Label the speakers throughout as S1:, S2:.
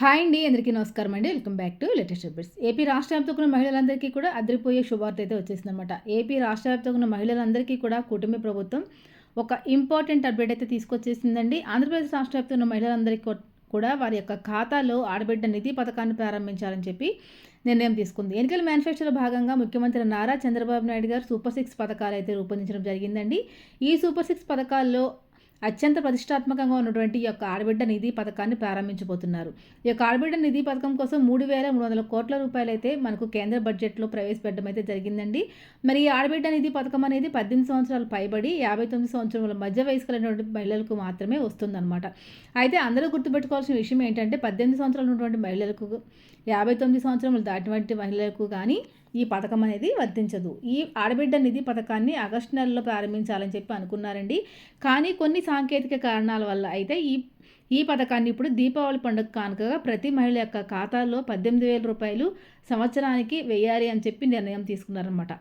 S1: Hi అండి అందరికీ నమస్కారం అండి. Welcome back to latest updates AP రాష్ట్ర వ్యాప్తంగా ఉన్న మహిళలందరికీ కూడా అదిరిపోయే శుభార్త అయితే వచ్చేసిందనమాట ఏపీ రాష్ట్ర వ్యాప్తంగా ఉన్న మహిళలందరికీ కూడా కుటుంబ ప్రభుత్వం ఒక ఇంపార్టెంట్ అప్డేట్ అయితే తీసుకొచ్చేసిందండి. ఆంధ్రప్రదేశ్ రాష్ట్ర వ్యాప్తంగా ఉన్న మహిళలందరికీ కూడా వారి యొక్క ఖాతాలో ఆడబిడ్డ నిధి పథకాన్ని ప్రారంభించాలని చెప్పి నిర్ణయం తీసుకుంది. ఎన్నికల మేనిఫెస్టోలో భాగంగా ముఖ్యమంత్రి నారా చంద్రబాబు నాయుడు గారు సూపర్ సిక్స్ పథకాలు అయితే రూపొందించడం జరిగిందండి. ఈ సూపర్ సిక్స్ పథకాల్లో అత్యంత ప్రతిష్టాత్మకంగా ఉన్నటువంటి ఈ యొక్క ఆడబిడ్డ నిధి పథకాన్ని ప్రారంభించబోతున్నారు. ఈ యొక్క ఆడబిడ్డ నిధి పథకం కోసం మూడు వేల మూడు వందల కోట్ల రూపాయలు అయితే మనకు కేంద్ర బడ్జెట్లో ప్రవేశపెట్టడం అయితే జరిగిందండి. మరి ఈ ఆడబిడ్డ నిధి పథకం అనేది పద్దెనిమిది సంవత్సరాలు పైబడి యాభై తొమ్మిది సంవత్సరాల మధ్య వయసు కలిగినటువంటి మహిళలకు మాత్రమే వస్తుందన్నమాట. అయితే అందరూ గుర్తుపెట్టుకోవాల్సిన విషయం ఏంటంటే పద్దెనిమిది సంవత్సరాలు ఉన్నటువంటి మహిళలకు యాభై తొమ్మిది సంవత్సరములు దాటినటువంటి మహిళలకు కానీ ఈ పథకం అనేది వర్తించదు. ఈ ఆడబిడ్డ నిధి పథకాన్ని ఆగస్టు నెలలో ప్రారంభించాలని చెప్పి అనుకున్నారండి. కానీ కొన్ని సాంకేతిక కారణాల వల్ల అయితే ఈ ఈ పథకాన్ని ఇప్పుడు దీపావళి పండుగ కానుకగా ప్రతి మహిళ యొక్క ఖాతాలో పద్దెనిమిది వేల రూపాయలు సంవత్సరానికి వెయ్యాలి అని చెప్పి నిర్ణయం తీసుకున్నారన్నమాట.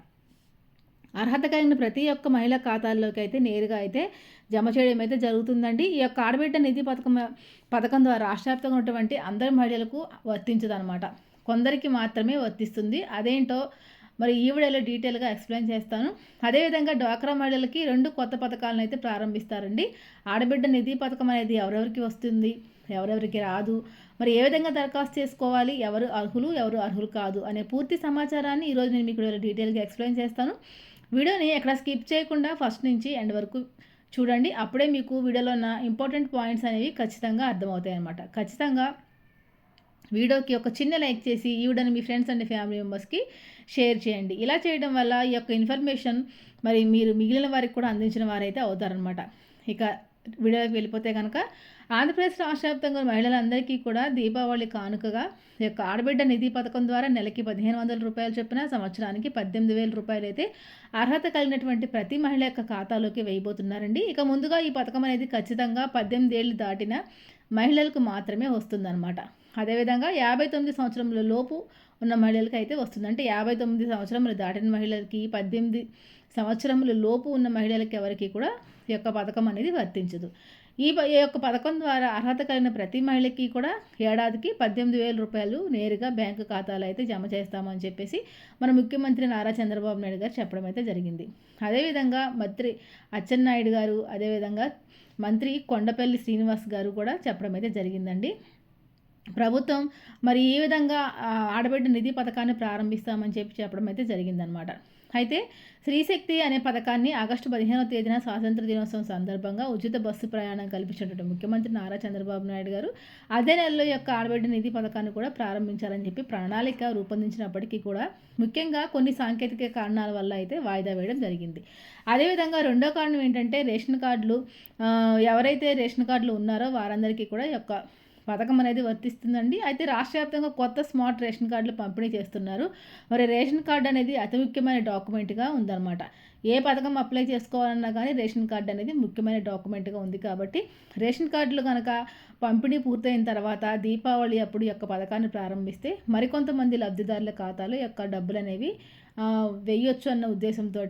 S1: అర్హత కలిగిన ప్రతి ఒక్క మహిళ ఖాతాల్లోకి అయితే నేరుగా అయితే జమ చేయడం అయితే జరుగుతుందండి. ఈ యొక్క ఆడబిడ్డ నిధి పథకం పథకం ద్వారా రాష్ట్రవ్యాప్తంగా ఉన్నటువంటి అందరి మహిళలకు వర్తించదనమాట కొందరికి మాత్రమే వర్తిస్తుంది. అదేంటో మరి ఈ వీడియోలో డీటెయిల్గా ఎక్స్ప్లెయిన్ చేస్తాను. అదేవిధంగా డ్వాక్రా మహిళలకి రెండు కొత్త పథకాలను అయితే ప్రారంభిస్తారండి. ఆడబిడ్డ నిధి పథకం అనేది ఎవరెవరికి వస్తుంది? ఎవరెవరికి రాదు? మరి ఏ విధంగా దరఖాస్తు చేసుకోవాలి? ఎవరు అర్హులు? ఎవరు అర్హులు కాదు? అనే పూర్తి సమాచారాన్ని ఈరోజు నేను మీకు డీటెయిల్గా ఎక్స్ప్లెయిన్ చేస్తాను. వీడియోని ఎక్కడ స్కిప్ చేయకుండా ఫస్ట్ నుంచి ఎండ్ వరకు చూడండి. అప్పుడే మీకు వీడియోలో ఉన్న ఇంపార్టెంట్ పాయింట్స్ అనేవి ఖచ్చితంగా అర్థమవుతాయి అనమాట ఖచ్చితంగా వీడియోకి ఒక చిన్న లైక్ చేసి ఈ వీడియోని మీ ఫ్రెండ్స్ అండ్ ఫ్యామిలీ మెంబర్స్కి షేర్ చేయండి. ఇలా చేయడం వల్ల ఈ యొక్క ఇన్ఫర్మేషన్ మరి మీరు మిగిలిన వారికి కూడా అందించిన వారైతే అవుతారనమాట ఇక వీడియోకి వెళ్ళిపోతే కనుక ఆంధ్రప్రదేశ్ రాష్ట్ర వ్యాప్తంగా మహిళలందరికీ కూడా దీపావళి కానుకగా ఈ యొక్క ఆడబిడ్డ నిధి పథకం ద్వారా నెలకి పదిహేను వందల రూపాయలు చొప్పున సంవత్సరానికి పద్దెనిమిది వేల రూపాయలు అయితే అర్హత కలిగినటువంటి ప్రతి మహిళ యొక్క ఖాతాలోకి వేయబోతున్నారండి. ఇక ముందుగా ఈ పథకం అనేది ఖచ్చితంగా పద్దెనిమిది ఏళ్ళు దాటిన మహిళలకు మాత్రమే వస్తుందన్నమాట. అదేవిధంగా యాభై తొమ్మిది సంవత్సరముల లోపు ఉన్న మహిళలకి అయితే వస్తుంది. అంటే యాభై తొమ్మిది సంవత్సరములు దాటిన మహిళలకి పద్దెనిమిది సంవత్సరముల లోపు ఉన్న మహిళలకి ఎవరికి కూడా యొక్క పథకం అనేది వర్తించదు. ఈ ఈ యొక్క పథకం ద్వారా అర్హత కలిగిన ప్రతి మహిళకి కూడా ఏడాదికి పద్దెనిమిది వేల రూపాయలు నేరుగా బ్యాంకు ఖాతాలు అయితే జమ చేస్తామని చెప్పేసి మన ముఖ్యమంత్రి నారా చంద్రబాబు నాయుడు గారు చెప్పడం అయితే జరిగింది. అదేవిధంగా మంత్రి అచ్చెన్నాయుడు గారు అదేవిధంగా మంత్రి కొండపల్లి శ్రీనివాస్ గారు కూడా చెప్పడం అయితే జరిగిందండి. ప్రభుత్వం మరి ఈ విధంగా ఆడబిడ్డ నిధి పథకాన్ని ప్రారంభిస్తామని చెప్పి చెప్పడం అయితే జరిగిందనమాట అయితే శ్రీశక్తి అనే పథకాన్ని ఆగస్టు పదిహేనవ తేదీన స్వాతంత్ర దినోత్సవం సందర్భంగా ఉచిత బస్సు ప్రయాణం కల్పించినటువంటి ముఖ్యమంత్రి నారా చంద్రబాబు నాయుడు గారు అదే నెలలో యొక్క ఆడబిడ్డ నిధి పథకాన్ని కూడా ప్రారంభించాలని చెప్పి ప్రణాళిక రూపొందించినప్పటికీ కూడా ముఖ్యంగా కొన్ని సాంకేతిక కారణాల వల్ల అయితే వాయిదా వేయడం జరిగింది. అదేవిధంగా రెండో కారణం ఏంటంటే రేషన్ కార్డులు ఎవరైతే రేషన్ కార్డులు ఉన్నారో వారందరికీ కూడా యొక్క పథకం అనేది వర్తిస్తుందండి. అయితే రాష్ట్ర వ్యాప్తంగా కొత్త స్మార్ట్ రేషన్ కార్డులు పంపిణీ చేస్తున్నారు. మరి రేషన్ కార్డు అనేది అతి ముఖ్యమైన డాక్యుమెంట్గా ఉందన్నమాట. ఏ పథకం అప్లై చేసుకోవాలన్నా కానీ రేషన్ కార్డు అనేది ముఖ్యమైన డాక్యుమెంట్గా ఉంది కాబట్టి రేషన్ కార్డులు కనుక పంపిణీ పూర్తయిన తర్వాత దీపావళి అప్పుడు యొక్క పథకాన్ని ప్రారంభిస్తే మరికొంతమంది లబ్ధిదారుల ఖాతాలో యొక్క డబ్బులు అనేవి వేయొచ్చు అన్న ఉద్దేశంతో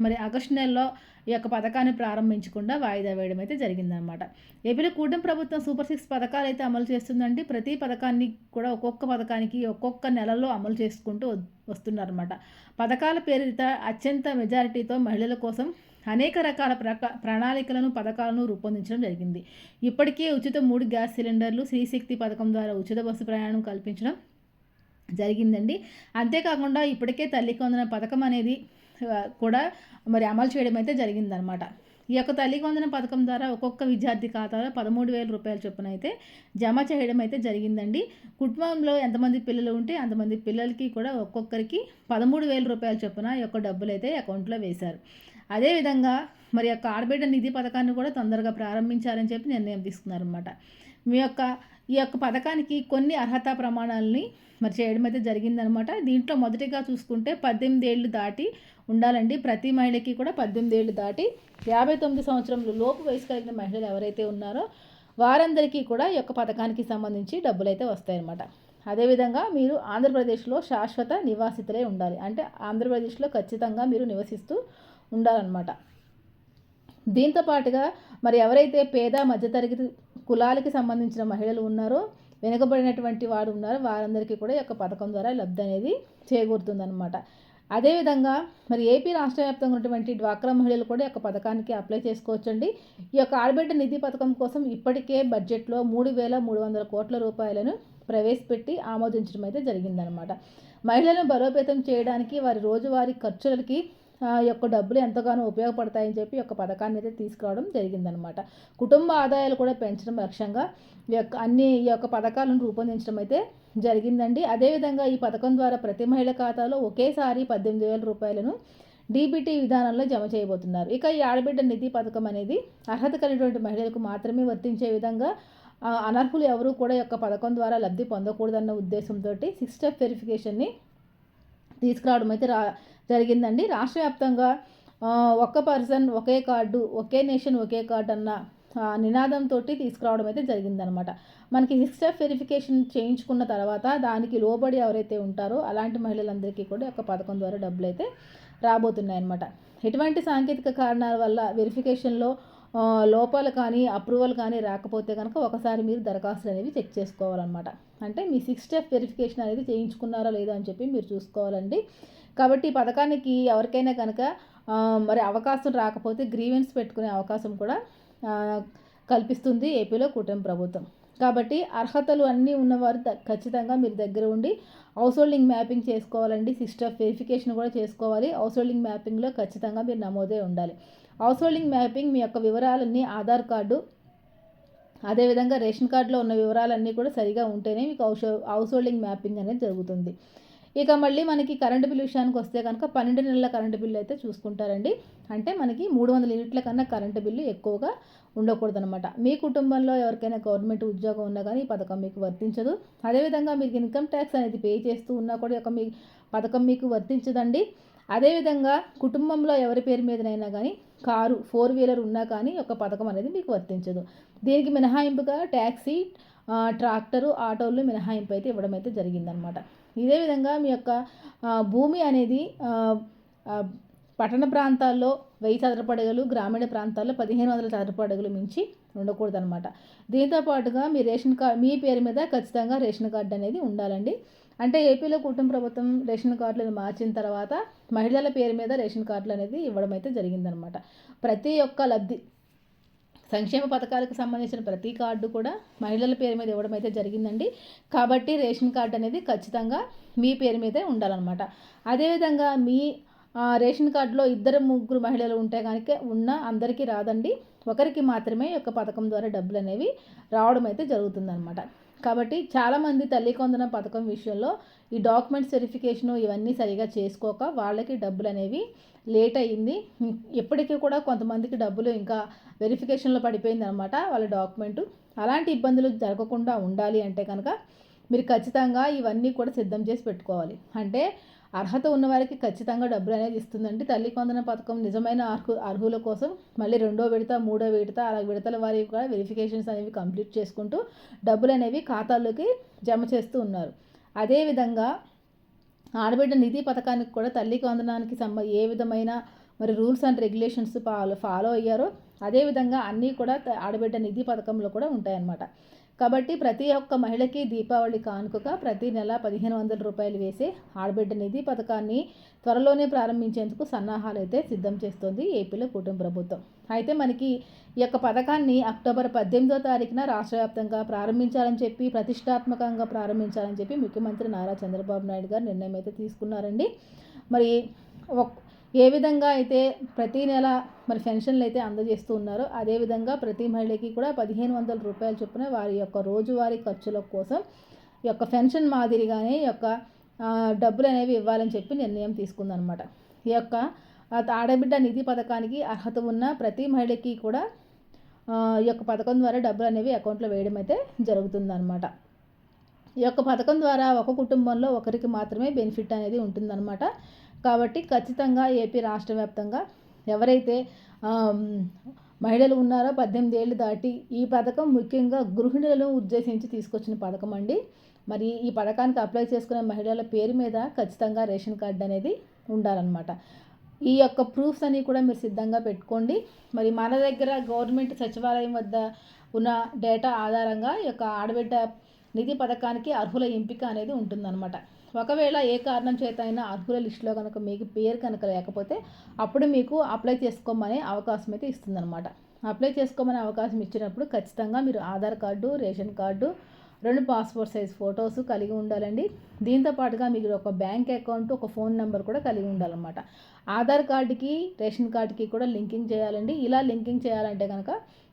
S1: మరి ఆగస్టు నెలలో ఈ యొక్క పథకాన్ని ప్రారంభించకుండా వాయిదా వేయడం అయితే జరిగిందనమాట ఏపీలో కూటమి ప్రభుత్వం సూపర్ సిక్స్ పథకాలు అయితే అమలు చేస్తుందండి ప్రతి పథకాన్ని కూడా ఒక్కొక్క పథకానికి ఒక్కొక్క నెలలో అమలు చేసుకుంటూ వస్తున్నారన్నమాట. పథకాల పేరిత అత్యంత మెజారిటీతో మహిళల కోసం అనేక రకాల ప్రక ప్రణాళికలను పథకాలను రూపొందించడం జరిగింది. ఇప్పటికే ఉచిత మూడు గ్యాస్ సిలిండర్లు శ్రీశక్తి పథకం ద్వారా ఉచిత బస్సు ప్రయాణం కల్పించడం జరిగిందండి. అంతేకాకుండా ఇప్పటికే తల్లికి కొందన పథకం అనేది కూడా మరి అమలు చేయడం అయితే జరిగిందనమాట ఈ యొక్క తల్లి వందన పథకం ద్వారా ఒక్కొక్క విద్యార్థి ఖాతాలో పదమూడు వేల రూపాయల చొప్పున అయితే జమ చేయడం అయితే జరిగిందండి. కుటుంబంలో ఎంతమంది పిల్లలు ఉంటే అంతమంది పిల్లలకి కూడా ఒక్కొక్కరికి పదమూడు వేల రూపాయల చొప్పున ఈ యొక్క డబ్బులు అయితే అకౌంట్లో వేశారు. అదేవిధంగా మరి యొక్క ఆడబిడ్డ నిధి పథకాన్ని కూడా తొందరగా ప్రారంభించాలని చెప్పి నిర్ణయం తీసుకున్నారనమాట మీ యొక్క ఈ యొక్క పథకానికి కొన్ని అర్హత ప్రమాణాలని మరి చేయడం అయితే జరిగిందనమాట దీంట్లో మొదటిగా చూసుకుంటే పద్దెనిమిది ఏళ్ళు దాటి ఉండాలండి. ప్రతి మహిళకి కూడా పద్దెనిమిది ఏళ్ళు దాటి యాభై తొమ్మిది సంవత్సరంలో లోపు వయసు కలిగిన మహిళలు ఎవరైతే ఉన్నారో వారందరికీ కూడా ఈ యొక్క పథకానికి సంబంధించి డబ్బులు అయితే వస్తాయన్నమాట. అదేవిధంగా మీరు ఆంధ్రప్రదేశ్లో శాశ్వత నివాసితులే ఉండాలి. అంటే ఆంధ్రప్రదేశ్లో ఖచ్చితంగా మీరు నివసిస్తూ ఉండాలన్నమాట. దీంతో పాటుగా మరి ఎవరైతే పేద మధ్యతరగతి కులాలకి సంబంధించిన మహిళలు ఉన్నారో వెనుకబడినటువంటి వారు ఉన్నారో వారందరికీ కూడా ఈ యొక్క పథకం ద్వారా లబ్ధి అనేది చేకూరుతుందన్నమాట. అదేవిధంగా మరి ఏపీ రాష్ట్ర వ్యాప్తంగా ఉన్నటువంటి డ్వాక్రా మహిళలు కూడా ఈ యొక్క పథకానికి అప్లై చేసుకోవచ్చండి. ఈ యొక్క ఆడబిడ్డ నిధి పథకం కోసం ఇప్పటికే బడ్జెట్లో మూడు వేల మూడు వందల కోట్ల రూపాయలను ప్రవేశపెట్టి ఆమోదించడం అయితే జరిగిందనమాట మహిళలను బలోపేతం చేయడానికి వారి రోజువారీ ఖర్చులకి యొక్క డబ్బులు ఎంతగానో ఉపయోగపడతాయని చెప్పి యొక్క పథకాన్ని అయితే తీసుకురావడం జరిగిందనమాట. కుటుంబ ఆదాయాలు కూడా పెంచడం లక్ష్యంగా యొక్క అన్ని ఈ యొక్క పథకాలను రూపొందించడం అయితే జరిగిందండి. అదేవిధంగా ఈ పథకం ద్వారా ప్రతి మహిళ ఖాతాలో ఒకేసారి పద్దెనిమిది వేల రూపాయలను డీబీటీ విధానంలో జమ చేయబోతున్నారు. ఇక ఈ ఆడబిడ్డ నిధి పథకం అనేది అర్హత కలిగినటువంటి మహిళలకు మాత్రమే వర్తించే విధంగా అనర్హులు ఎవరూ కూడా యొక్క పథకం ద్వారా లబ్ధి పొందకూడదన్న ఉద్దేశంతో సిక్స్ స్టెప్ వెరిఫికేషన్ని తీసుకురావడం అయితే రా జరిగిందండి. రాష్ట్ర వ్యాప్తంగా ఒక్క పర్సన్ ఒకే కార్డు ఒకే నేషన్ ఒకే కార్డు అన్న నినాదంతో తీసుకురావడం అయితే జరిగిందనమాట. మనకి సిక్స్ స్టెప్ వెరిఫికేషన్ చేయించుకున్న తర్వాత దానికి లోబడి ఎవరైతే ఉంటారో అలాంటి మహిళలందరికీ కూడా ఒక పథకం ద్వారా డబ్బులు అయితే రాబోతున్నాయి అనమాట ఎటువంటి సాంకేతిక కారణాల వల్ల వెరిఫికేషన్లో లోపాలు కానీ అప్రూవల్ కానీ రాకపోతే కనుక ఒకసారి మీరు దరఖాస్తులు అనేవి చెక్ చేసుకోవాలన్నమాట. అంటే మీ సిక్స్ స్టెప్ వెరిఫికేషన్ అనేది చేయించుకున్నారా లేదా అని చెప్పి మీరు చూసుకోవాలండి. కాబట్టి ఈ పథకానికి ఎవరికైనా కనుక మరి అవకాశం రాకపోతే గ్రీవెన్స్ పెట్టుకునే అవకాశం కూడా కల్పిస్తుంది ఏపీలో కూటమి ప్రభుత్వం. కాబట్టి అర్హతలు అన్నీ ఉన్నవారు ఖచ్చితంగా మీరు దగ్గర ఉండి హౌస్ హోల్డింగ్ మ్యాపింగ్ చేసుకోవాలండి. సిస్టర్ వెరిఫికేషన్ కూడా చేసుకోవాలి. హౌస్ హోల్డింగ్ మ్యాపింగ్లో ఖచ్చితంగా మీరు నమోదే ఉండాలి. హౌస్ హోల్డింగ్ మ్యాపింగ్ మీ యొక్క వివరాలన్నీ ఆధార్ కార్డు అదేవిధంగా రేషన్ కార్డులో ఉన్న వివరాలన్నీ కూడా సరిగా ఉంటేనే మీకు హౌస్ హౌస్ హోల్డింగ్ మ్యాపింగ్ అనేది జరుగుతుంది. ఇక మళ్ళీ మనకి కరెంటు బిల్లు విషయానికి వస్తే కనుక పన్నెండు నెలల కరెంటు బిల్లు అయితే చూసుకుంటారండి. అంటే మనకి మూడు వందల యూనిట్ల కన్నా కరెంటు బిల్లు ఎక్కువగా ఉండకూడదనమాట మీ కుటుంబంలో ఎవరికైనా గవర్నమెంట్ ఉద్యోగం ఉన్నా కానీ ఈ పథకం మీకు వర్తించదు. అదేవిధంగా మీకు ఇన్కమ్ ట్యాక్స్ అనేది పే చేస్తూ ఉన్నా కూడా ఒక మీ పథకం మీకు వర్తించదండి. అదేవిధంగా కుటుంబంలో ఎవరి పేరు మీదనైనా కానీ కారు ఫోర్ వీలర్ ఉన్నా కానీ ఒక పథకం అనేది మీకు వర్తించదు. దీనికి మినహాయింపుగా ట్యాక్సీ ట్రాక్టరు ఆటోలు మినహాయింపు అయితే ఇవ్వడం అయితే జరిగిందనమాట. ఇదే విధంగా మీ యొక్క భూమి అనేది పట్టణ ప్రాంతాల్లో వెయ్యి చదరపడగలు గ్రామీణ ప్రాంతాల్లో పదిహేను వందల చదరపడగలు మించి ఉండకూడదు అనమాట దీంతో పాటుగా మీ రేషన్ కార్డ్ మీ పేరు మీద ఖచ్చితంగా రేషన్ కార్డు అనేది ఉండాలండి. అంటే ఏపీలో కుటుంబ ప్రభుత్వం రేషన్ కార్డులను మార్చిన తర్వాత మహిళల పేరు మీద రేషన్ కార్డులు అనేది ఇవ్వడం అయితే జరిగిందనమాట. ప్రతి ఒక్క లబ్ధి సంక్షేమ పథకాలకు సంబంధించిన ప్రతి కార్డు కూడా మహిళల పేరు మీద ఇవ్వడం అయితే జరిగిందండి. కాబట్టి రేషన్ కార్డు అనేది ఖచ్చితంగా మీ పేరు మీదే ఉండాలన్నమాట. అదేవిధంగా మీ రేషన్ కార్డులో ఇద్దరు ముగ్గురు మహిళలు ఉంటే కనుక ఉన్న అందరికీ రాదండి. ఒకరికి మాత్రమే యొక్క పథకం ద్వారా డబ్బులు అనేవి రావడం అయితే జరుగుతుందన్నమాట. కాబట్టి చాలామంది తల్లి కొందన పథకం విషయంలో ఈ డాక్యుమెంట్స్ సెరిఫికేషన్ ఇవన్నీ సరిగా చేసుకోక వాళ్ళకి డబ్బులు అనేవి లేట్ అయ్యింది. ఎప్పటికీ కూడా కొంతమందికి డబ్బులు ఇంకా వెరిఫికేషన్లో పడిపోయింది అనమాట వాళ్ళ డాక్యుమెంటు. అలాంటి ఇబ్బందులు జరగకుండా ఉండాలి అంటే కనుక మీరు ఖచ్చితంగా ఇవన్నీ కూడా సిద్ధం చేసి పెట్టుకోవాలి. అంటే అర్హత ఉన్నవారికి ఖచ్చితంగా డబ్బులు అనేది ఇస్తుందండి. తల్లి కొందన పథకం నిజమైన అర్హు అర్హుల కోసం మళ్ళీ రెండో విడత మూడో విడత అలా విడతల వారికి కూడా వెరిఫికేషన్స్ అనేవి కంప్లీట్ చేసుకుంటూ డబ్బులు అనేవి ఖాతాల్లోకి జమ చేస్తూ ఉన్నారు. అదేవిధంగా ఆడబిడ్డ నిధి పథకానికి కూడా తల్లి కొందనానికి సంబ ఏ విధమైన మరి rules and regulations follow follow అయ్యారో అదేవిధంగా అన్నీ కూడా ఆడబిడ్డ నిధి పథకంలో కూడా ఉంటాయన్నమాట. కాబట్టి ప్రతి ఒక్క మహిళకి దీపావళి కానుకగా ప్రతి నెల పదిహేను వందల రూపాయలు వేసే ఆడబిడ్డ నిధి పథకాన్ని త్వరలోనే ప్రారంభించేందుకు సన్నాహాలు అయితే సిద్ధం చేస్తోంది ఏపీలో కుటుంబ ప్రభుత్వం. అయితే మనకి ఈ యొక్క పథకాన్ని అక్టోబర్ పద్దెనిమిదో తారీఖున రాష్ట్ర వ్యాప్తంగా ప్రారంభించాలని చెప్పి ప్రతిష్టాత్మకంగా ప్రారంభించాలని చెప్పి ముఖ్యమంత్రి నారా చంద్రబాబు నాయుడు గారు నిర్ణయం అయితే తీసుకున్నారండి. మరి ఏ విధంగా అయితే ప్రతి నెల మరి పెన్షన్లు అయితే అందజేస్తూ ఉన్నారో అదేవిధంగా ప్రతి మహిళకి కూడా పదిహేను వందల రూపాయలు చొప్పున వారి యొక్క రోజువారీ ఖర్చుల కోసం ఈ యొక్క పెన్షన్ మాదిరిగానే ఈ యొక్క డబ్బులు అనేవి ఇవ్వాలని చెప్పి నిర్ణయం తీసుకుందనమాట ఈ యొక్క ఆడబిడ్డ నిధి పథకానికి అర్హత ఉన్న ప్రతి మహిళకి కూడా ఈ యొక్క పథకం ద్వారా డబ్బులు అనేవి అకౌంట్లో వేయడం అయితే జరుగుతుందన్నమాట. ఈ యొక్క పథకం ద్వారా ఒక కుటుంబంలో ఒకరికి మాత్రమే బెనిఫిట్ అనేది ఉంటుందన్నమాట. కాబట్టి ఖచ్చితంగా ఏపీ రాష్ట్ర వ్యాప్తంగా ఎవరైతే మహిళలు ఉన్నారో పద్దెనిమిది ఏళ్ళు దాటి ఈ పథకం ముఖ్యంగా గృహిణులను ఉద్దేశించి తీసుకొచ్చిన పథకం అండి. మరి ఈ పథకానికి అప్లై చేసుకునే మహిళల పేరు మీద ఖచ్చితంగా రేషన్ కార్డు అనేది ఉండాలన్నమాట. ఈ యొక్క ప్రూఫ్స్ అన్నీ కూడా మీరు సిద్ధంగా పెట్టుకోండి. మరి మన దగ్గర గవర్నమెంట్ సచివాలయం వద్ద ఉన్న డేటా ఆధారంగా ఈ యొక్క ఆడబిడ్డ నిధి పథకానికి అర్హుల ఎంపిక అనేది ఉంటుందన్నమాట. ఒకవేళ ఏ కారణం చేత అయినా అర్హుల లిస్టులో కనుక మీకు పేరు కనుక లేకపోతే అప్పుడు మీకు అప్లై చేసుకోమనే అవకాశం అయితే ఇస్తుందన్నమాట. అప్లై చేసుకోమనే అవకాశం ఇచ్చినప్పుడు ఖచ్చితంగా మీరు ఆధార్ కార్డు రేషన్ కార్డు రెండు పాస్పోర్ట్ సైజ్ ఫొటోస్ కలిగి ఉండాలండి. దీంతో పాటుగా మీకు ఒక బ్యాంక్ అకౌంట్ ఒక ఫోన్ నెంబర్ కూడా కలిగి ఉండాలన్నమాట. ఆధార్ కార్డుకి రేషన్ కార్డుకి కూడా లింకింగ్ చేయాలండి. ఇలా లింకింగ్ చేయాలంటే కనుక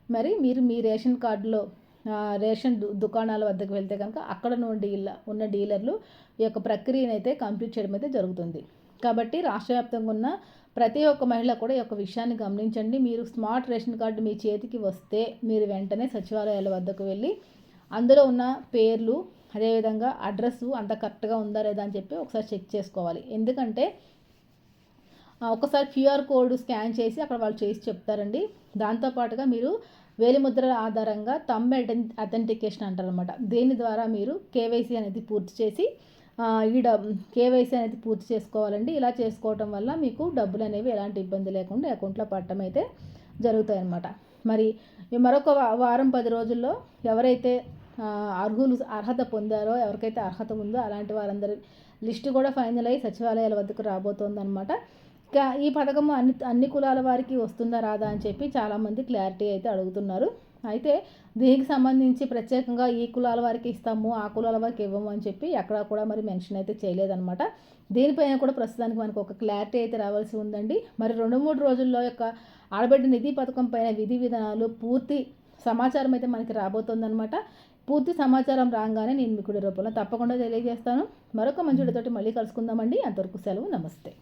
S1: మరి మీరు మీ రేషన్ కార్డులో రేషన్ దుకాణాల వద్దకు వెళ్తే కనుక అక్కడ నుండి ఉన్న డీలర్లు ఈ యొక్క ప్రక్రియను అయితే కంప్లీట్ చేయడం అయితే జరుగుతుంది. కాబట్టి రాష్ట్ర వ్యాప్తంగా ఉన్న ప్రతి ఒక్క మహిళ కూడా ఈ యొక్క విషయాన్ని గమనించండి. మీరు స్మార్ట్ రేషన్ కార్డు మీ చేతికి వస్తే మీరు వెంటనే సచివాలయాల వద్దకు వెళ్ళి అందులో ఉన్న పేర్లు అదేవిధంగా అడ్రస్ అంత కరెక్ట్గా ఉందా లేదా అని చెప్పి ఒకసారి చెక్ చేసుకోవాలి. ఎందుకంటే ఒకసారి క్యూఆర్ కోడ్ స్కాన్ చేసి అక్కడ వాళ్ళు చేసి చెప్తారండి. దాంతోపాటుగా మీరు వేలిముద్రల ఆధారంగా తమ్ అథెంటికేషన్ అంటారనమాట దీని ద్వారా మీరు కేవైసీ అనేది పూర్తి చేసి ఈ డబ్ కేవైసీ అనేది పూర్తి చేసుకోవాలండి. ఇలా చేసుకోవటం వల్ల మీకు డబ్బులు అనేవి ఎలాంటి ఇబ్బంది లేకుండా అకౌంట్లో పడటం అయితే జరుగుతాయి అన్నమాట మరి మరొక వారం పది రోజుల్లో ఎవరైతే అర్హులు అర్హత పొందారో ఎవరికైతే అర్హత ఉందో అలాంటి వారందరి లిస్టు కూడా ఫైనల్ అయ్యి సచివాలయాల వద్దకు రాబోతోందనమాట ఈ పథకము అన్ని అన్ని కులాల వారికి వస్తుందా రాదా అని చెప్పి చాలామంది క్లారిటీ అయితే అడుగుతున్నారు. అయితే దీనికి సంబంధించి ప్రత్యేకంగా ఈ కులాల వారికి ఇస్తాము ఆ కులాల వారికి ఇవ్వము అని చెప్పి ఎక్కడ కూడా మరి మెన్షన్ అయితే చేయలేదన్నమాట. దీనిపైన కూడా ప్రస్తుతానికి మనకు ఒక క్లారిటీ అయితే రావాల్సి ఉందండి. మరి రెండు మూడు రోజుల్లో యొక్క ఆడబిడ్డ నిధి పథకం పైన విధి విధానాలు పూర్తి సమాచారం అయితే మనకి రాబోతుందన్నమాట. పూర్తి సమాచారం రాగానే నేను మీకు రూపంలో తప్పకుండా తెలియజేస్తాను. మరొక మంచి మళ్ళీ కలుసుకుందామండి. అంతవరకు సెలవు నమస్తే.